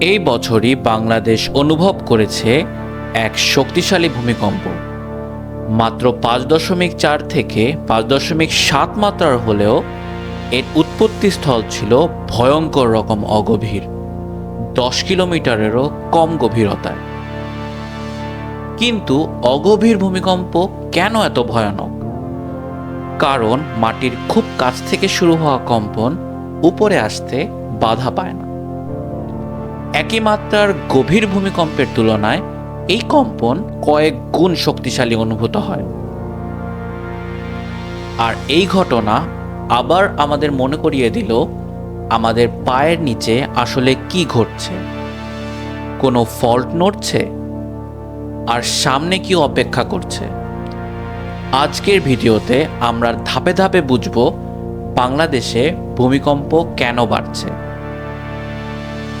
এই বছরই বাংলাদেশ অনুভব করেছে এক শক্তিশালী ভূমিকম্প। মাত্র পাঁচ দশমিক চার থেকে পাঁচ দশমিক সাত মাত্রার হলেও এর উৎপত্তি স্থল ছিল ভয়ঙ্কর রকম অগভীর, দশ কিলোমিটারেরও কম গভীরতায়। কিন্তু অগভীর ভূমিকম্প কেন এত ভয়ানক? কারণ মাটির খুব কাছ থেকে শুরু হওয়া কম্পন উপরে আসতে বাধা পায় না। একই মাত্রার গভীর ভূমিকম্পের তুলনায় এই কম্পন কয়েক গুণ শক্তিশালী অনুভূত হয়। আর এই ঘটনা আবার আমাদের মনে করিয়ে দিল আমাদের পায়ের নিচে আসলে কি ঘটছে। কোনো ফল্ট নড়ছে? আর সামনে কি অপেক্ষা করছে? আজকের ভিডিওতে আমরা ধাপে ধাপে বুঝব বাংলাদেশে ভূমিকম্প কেন বাড়ছে।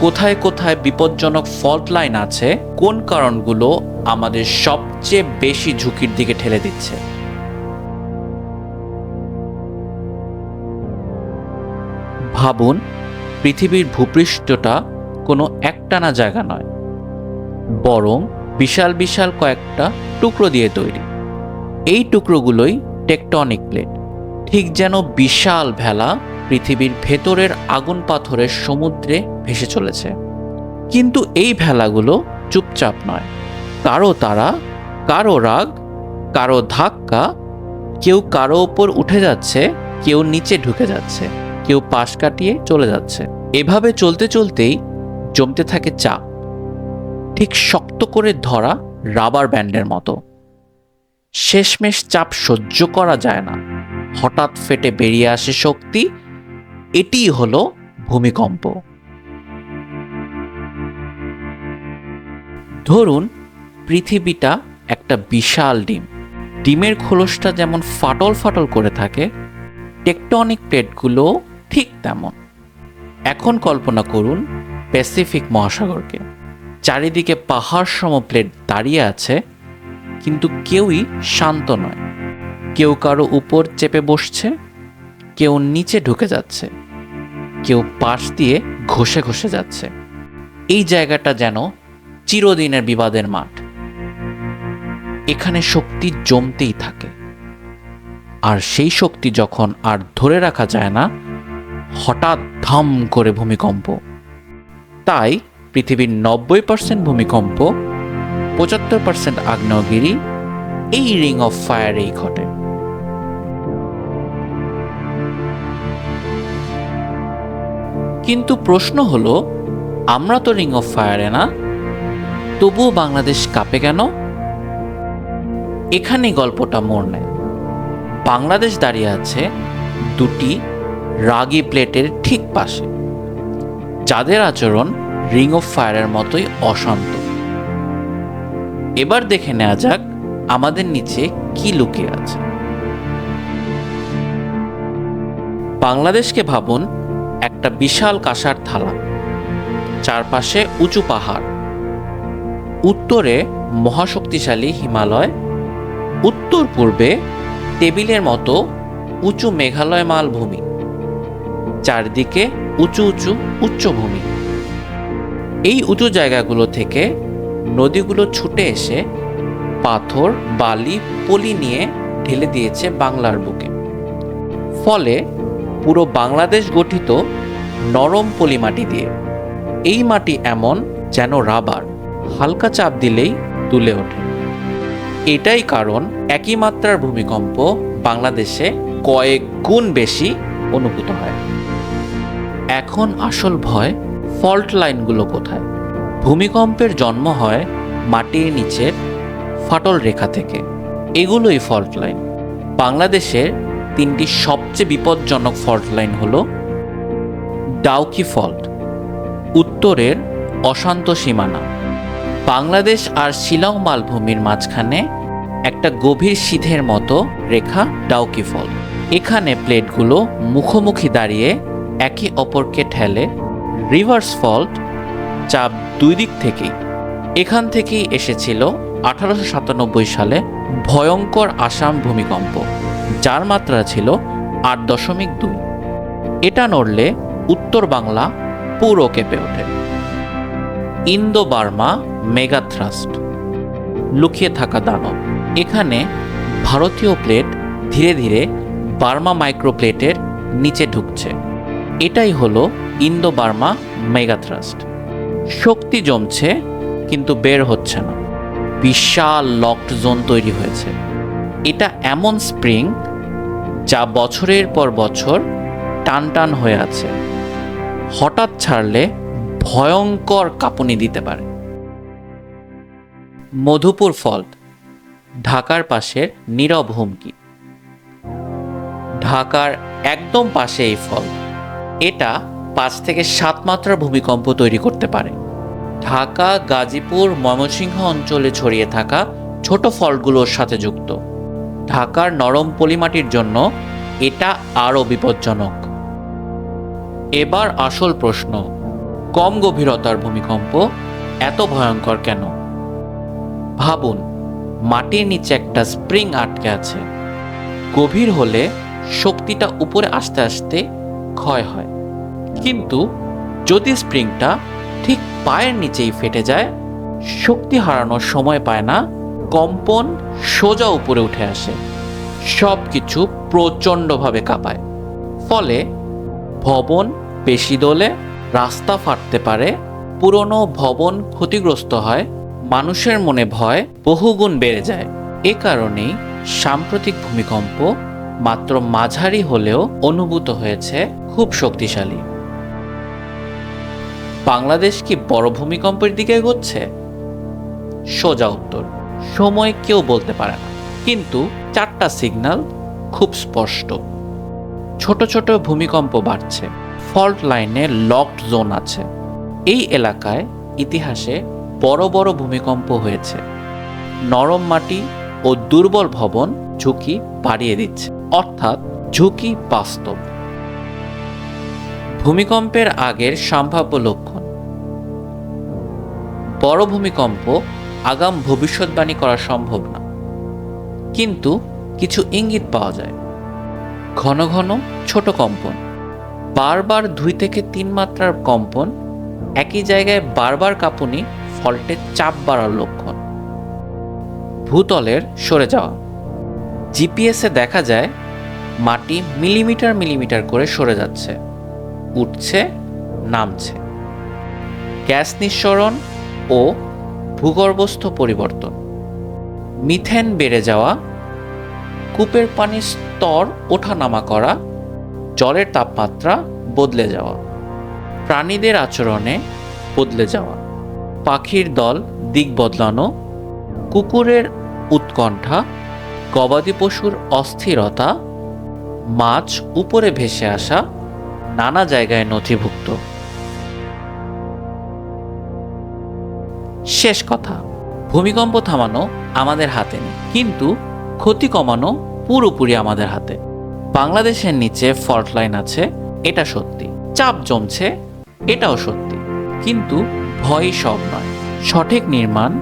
কোথায় কোথায় বিপজ্জনক ফল্ট লাইন আছে, কোন কারণগুলো আমাদের সবচেয়ে বেশি ঝুঁকির দিকে ঠেলে দিচ্ছে? ভাবুন, পৃথিবীর ভূপৃষ্ঠটা কোনো একটানা জায়গা নয়, বরং বিশাল বিশাল কয়েকটা টুকরো দিয়ে তৈরি। এই টুকরোগুলোই টেকটনিক প্লেট ঠিক যেন বিশাল ভেলা পৃথিবীর ভেতরের আগুন পাথরের সমুদ্রে ভেসে চলেছে। কিন্তু এই ভেলাগুলো চুপচাপ নয়। কারও তারা, কারও রাগ, কারও ধাক্কা, কেউ কারও ওপর উঠে যাচ্ছে, কেউ নিচে ঢুকে যাচ্ছে, কেউ পাশ কাটিয়ে চলে যাচ্ছে। এভাবে চলতে চলতেই জমতে থাকে চাপ। ঠিক শক্ত করে ধরা রাবার ব্যান্ডের মতো। শেষমেশ চাপ সহ্য করা যায় না। হঠাৎ ফেটে বেরিয়ে আসে শক্তি এটিই হলো ভূমিকম্প। ধরুন, পৃথিবীটা একটা বিশাল ডিম। ডিমের খোলসটা যেমন ফাটল ফাটল করে থাকে, টেকটনিক প্লেটগুলো ঠিক তেমন। এখন কল্পনা করুন, প্যাসিফিক মহাসাগরকে। চারিদিকে পাহাড় সম প্লেট দাঁড়িয়ে আছে, কিন্তু কেউই শান্ত নয়। কেউ কারও উপর চেপে বসছে কেউ নিচে ঢুকে যাচ্ছে, কেউ পাশ দিয়ে ঘষে ঘষে যাচ্ছে। এই জায়গাটা যেন চিরদিনের বিবাদের মাঠ। এখানে শক্তি জমতেই থাকে। আর সেই শক্তি যখন আর ধরে রাখা যায় না, হঠাৎ ধাম করে ভূমিকম্প। তাই পৃথিবীর নব্বই পার্সেন্ট ভূমিকম্প, পঁচাত্তর পার্সেন্ট আগ্নেয়গিরি, এই রিং অফ ফায়ারেই ঘটে। কিন্তু প্রশ্ন হলো, আমরা তো রিং অফ ফায়ারে না, তবুও বাংলাদেশ কাঁপে কেন? এখানেই গল্পটা মোড় নেয়। বাংলাদেশ দাঁড়িয়ে আছে দুটি রাগি প্লেটের ঠিক পাশে, যাদের আচরণ রিং অফ ফায়ারের মতোই অশান্ত। এবার দেখে নেওয়া যাক আমাদের নিচে কি লুকিয়ে আছে। বাংলাদেশকে ভাবুন একটা বিশাল কাঁসার থালা। চারপাশে উঁচু পাহাড়। উত্তরে মহাশক্তিশালী হিমালয়। উত্তর পূর্বে টেবিলের মতো উঁচু মেঘালয় মালভূমি। চারদিকে উঁচু উঁচু উচ্চভূমি। এই উঁচু জায়গাগুলো থেকে নদীগুলো ছুটে এসে পাথর, বালি, পলি নিয়ে ঢেলে দিয়েছে বাংলার বুকে। ফলে পুরো বাংলাদেশ গঠিত নরম পলি মাটি দিয়ে। এই মাটি এমন যেন রাবার, হালকা চাপ দিলেই তুলে ওঠে। এটাই কারণ একই মাত্রার ভূমিকম্প বাংলাদেশে কয়েক গুণ বেশি অনুভূত হয়। এখন আসল ভয় ফল্ট লাইনগুলো কোথায়? ভূমিকম্পের জন্ম হয় মাটির নিচের ফাটল রেখা থেকে। এগুলোই ফল্ট লাইন। বাংলাদেশের তিনটি সবচেয়ে বিপজ্জনক ফল্ট লাইন হল ডাউকি ফল্ট, উত্তরের অশান্ত সীমানা, বাংলাদেশ আর শিলং মালভূমির মাঝখানে একটা গভীর সিধের মতো রেখা ডাউকি ফল্ট। এখানে প্লেটগুলো মুখোমুখি দাঁড়িয়ে একে অপরকে ঠেলে রিভার্স ফল্ট চাপ দুই দিক থেকেই। এখান থেকেই এসেছিল আঠারোশো সাতানব্বই সালে ভয়ঙ্কর আসাম ভূমিকম্প। যার মাত্রা ছিল আট দশমিক দুই। এটা নড়লে উত্তর বাংলা পুরো কেঁপে ওঠে। Indo Burma megathrust. লুকিয়ে থাকা দানব। এখানে ভারতীয় প্লেট ধীরে ধীরে বার্মা মাইক্রোপ্লেটের নিচে ঢুকছে। এটাই হলো ইন্দো বার্মা মেগাথ্রাস্ট। শক্তি জমছে, কিন্তু বের হচ্ছে না। বিশাল লকড জোন তৈরি হয়েছে। এটা এমন স্প্রিং যা বছরের পর বছর টান টান হয়ে আছে। হঠাৎ ছাড়লে ভয়ঙ্কর কাঁপুনি দিতে পারে। মধুপুর ফল্ট, ঢাকার পাশের নীরব হুমকি। ঢাকার একদম পাশে এই ফল এটা পাঁচ থেকে সাত মাত্রার ভূমিকম্প তৈরি করতে পারে। ঢাকা, গাজীপুর, ময়মনসিংহ অঞ্চলে ছড়িয়ে থাকা ছোট ফলগুলোর সাথে যুক্ত। ঢাকার নরম পলিমাটির জন্য এটা আরও বিপজ্জনক। এবার আসল প্রশ্ন, কম গভীরতার ভূমিকম্প এত ভয়ঙ্কর কেন? ভাবুন, মাটির নিচে একটা স্প্রিং আটকে আছে। গভীর হলে শক্তিটা উপরে আস্তে আস্তে ক্ষয় হয়। কিন্তু যদি স্প্রিংটা ঠিক পায়ের নিচেই ফেটে যায়, শক্তি হারানোর সময় পায় না কম্পন সোজা উপরে উঠে আসে। সব কিছু প্রচণ্ডভাবে কাঁপায়। ফলে ভবন বেশি দোলে রাস্তা ফাটতে পারে, পুরনো ভবন ক্ষতিগ্রস্ত হয়, মানুষের মনে ভয় বহুগুণ বেড়ে যায়। এ কারণেই সাম্প্রতিক ভূমিকম্প মাত্র মাঝারি হলেও অনুভূত হয়েছে খুব শক্তিশালী। বাংলাদেশ কি বড় ভূমিকম্পের দিকে এগোচ্ছে? সোজা উত্তর। সময় কেউ বলতে পারে না। কিন্তু চারটা সিগন্যাল খুব স্পষ্ট। ছোট ছোট ভূমিকম্প বাড়ছে। ফল্ট লাইনে লকড জোন আছে। এই এলাকায় ইতিহাসে বড় বড় ভূমিকম্প হয়েছে। নরম মাটি ও দুর্বল ভবন ঝুঁকি বাড়িয়ে দিচ্ছে। অর্থাৎ ঝুঁকি বাস্তব। ভূমিকম্পের আগের সম্ভাব্য লক্ষণ। বড় ভূমিকম্প আগাম ভবিষ্যৎবাণী করা সম্ভব না। কিন্তু কিছু ইঙ্গিত পাওয়া যায়। ঘন ঘন ছোট কম্পন, বারবার দুই থেকে তিন মাত্রার কম্পন, একই জায়গায় বারবার কাঁপুনি ফল্টের চাপ বাড়ার লক্ষণ। ভূতলের সরে যাওয়া, জিপিএসে দেখা যায় মাটি মিলিমিটার মিলিমিটার করে সরে যাচ্ছে, উঠছে, নামছে। গ্যাস নিঃসরণ ও ভূগর্ভস্থ পরিবর্তন। মিথেন বেড়ে যাওয়া, কূপের পানির স্তর ওঠানামা করা, জলের তাপমাত্রা বদলে যাওয়া, প্রাণীদের আচরণে বদলে যাওয়া, পাখির দল দিক বদলানো, কুকুরের উৎকণ্ঠা, গবাদি পশুর অস্থিরতা, মাছ উপরে ভেসে আসা, নানা জায়গায় নথিভুক্ত। শেষ কথা। ভূমিকম্প থামানো আমাদের হাতে নেই, কিন্তু ক্ষতি কমানো পুরোপুরি আমাদের হাতে। বাংলাদেশের নিচে ফল্ট লাইন আছে, এটা সত্যি। চাপ জমছে, এটাও সত্যি। কিন্তু ভয় সব নয়। সঠিক নির্মাণ,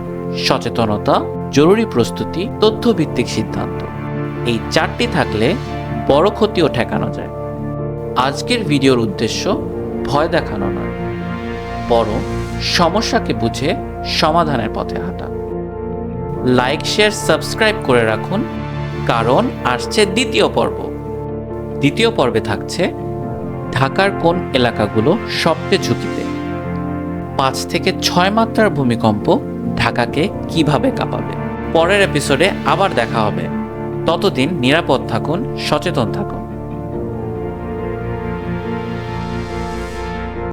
সচেতনতা, জরুরি প্রস্তুতি, তথ্যভিত্তিক সিদ্ধান্ত। এই চারটি থাকলে বড় ক্ষতিও ঠেকানো যায়। আজকের ভিডিওর উদ্দেশ্য ভয় দেখানো নয়, বরং সমস্যাকে বুঝে সমাধানের পথে হাঁটা। লাইক, শেয়ার, সাবস্ক্রাইব করে রাখুন, কারণ আসছে দ্বিতীয় পর্ব। দ্বিতীয় পর্বে থাকছে ঢাকার কোন এলাকাগুলো সবচেয়ে ঝুঁকিতে? পাঁচ থেকে ছয় মাত্রার ভূমিকম্প ঢাকাকে কীভাবে কাঁপাবে? পরের এপিসোডে আবার দেখা হবে। ততদিন নিরাপদ থাকুন, সচেতন থাকুন।